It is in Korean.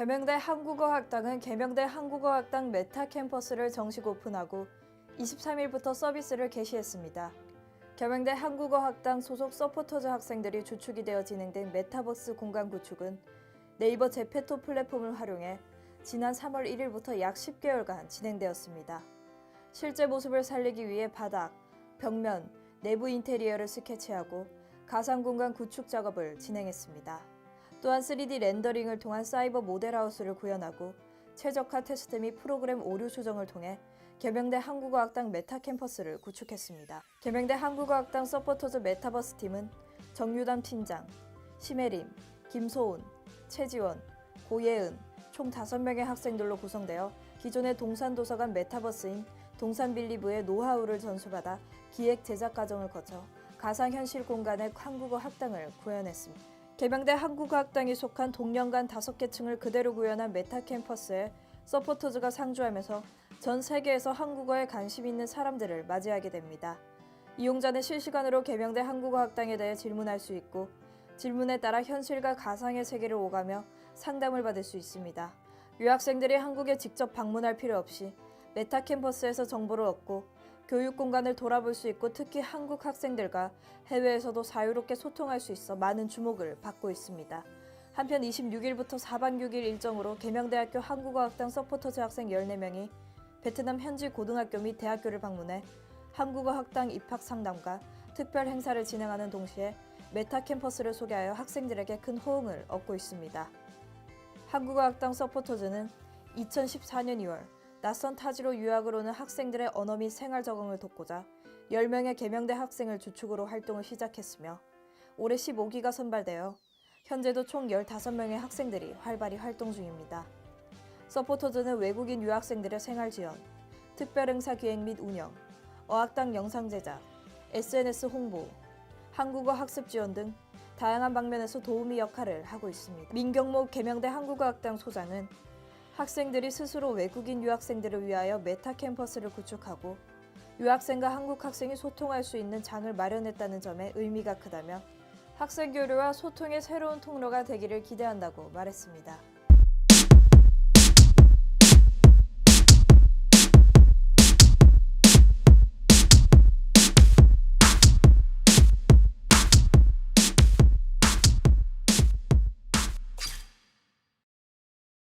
계명대 한국어학당은 계명대 한국어학당 메타 캠퍼스를 정식 오픈하고 23일부터 서비스를 개시했습니다. 계명대 한국어학당 소속 서포터즈 학생들이 주축이 되어 진행된 메타버스 공간 구축은 네이버 제페토 플랫폼을 활용해 지난 3월 1일부터 약 10개월간 진행되었습니다. 실제 모습을 살리기 위해 바닥, 벽면, 내부 인테리어를 스케치하고 가상 공간 구축 작업을 진행했습니다. 또한 3D 렌더링을 통한 사이버 모델하우스를 구현하고 최적화 테스트 및 프로그램 오류 수정을 통해 계명대 한국어학당 메타 캠퍼스를 구축했습니다. 계명대 한국어학당 서포터즈 메타버스 팀은 정유담 팀장, 심혜림, 김소은, 최지원, 고예은 총 5명의 학생들로 구성되어 기존의 동산도서관 메타버스인 동산빌리브의 노하우를 전수받아 기획 제작 과정을 거쳐 가상현실 공간의 한국어 학당을 구현했습니다. 개명대 한국어학당이 속한 동년간 5개 층을 그대로 구현한 메타 캠퍼스에 서포터즈가 상주하면서 전 세계에서 한국어에 관심 있는 사람들을 맞이하게 됩니다. 이용자는 실시간으로 개명대 한국어학당에 대해 질문할 수 있고 질문에 따라 현실과 가상의 세계를 오가며 상담을 받을 수 있습니다. 유학생들이 한국에 직접 방문할 필요 없이 메타 캠퍼스에서 정보를 얻고 교육 공간을 돌아볼 수 있고 특히 한국 학생들과 해외에서도 자유롭게 소통할 수 있어 많은 주목을 받고 있습니다. 한편 26일부터 4박 6일 일정으로 계명대학교 한국어학당 서포터즈 학생 14명이 베트남 현지 고등학교 및 대학교를 방문해 한국어 학당 입학 상담과 특별 행사를 진행하는 동시에 메타 캠퍼스를 소개하여 학생들에게 큰 호응을 얻고 있습니다. 한국어학당 서포터즈는 2014년 2월 낯선 타지로 유학을 오는 학생들의 언어 및 생활 적응을 돕고자 10명의 개명대 학생을 주축으로 활동을 시작했으며 올해 15기가 선발되어 현재도 총 15명의 학생들이 활발히 활동 중입니다. 서포터즈는 외국인 유학생들의 생활 지원, 특별 행사 기획 및 운영, 어학당 영상 제작, SNS 홍보, 한국어 학습 지원 등 다양한 방면에서 도우미 역할을 하고 있습니다. 민경모 개명대 한국어학당 소장은 학생들이 스스로 외국인 유학생들을 위하여 메타 캠퍼스를 구축하고 유학생과 한국 학생이 소통할 수 있는 장을 마련했다는 점에 의미가 크다며 학생 교류와 소통의 새로운 통로가 되기를 기대한다고 말했습니다.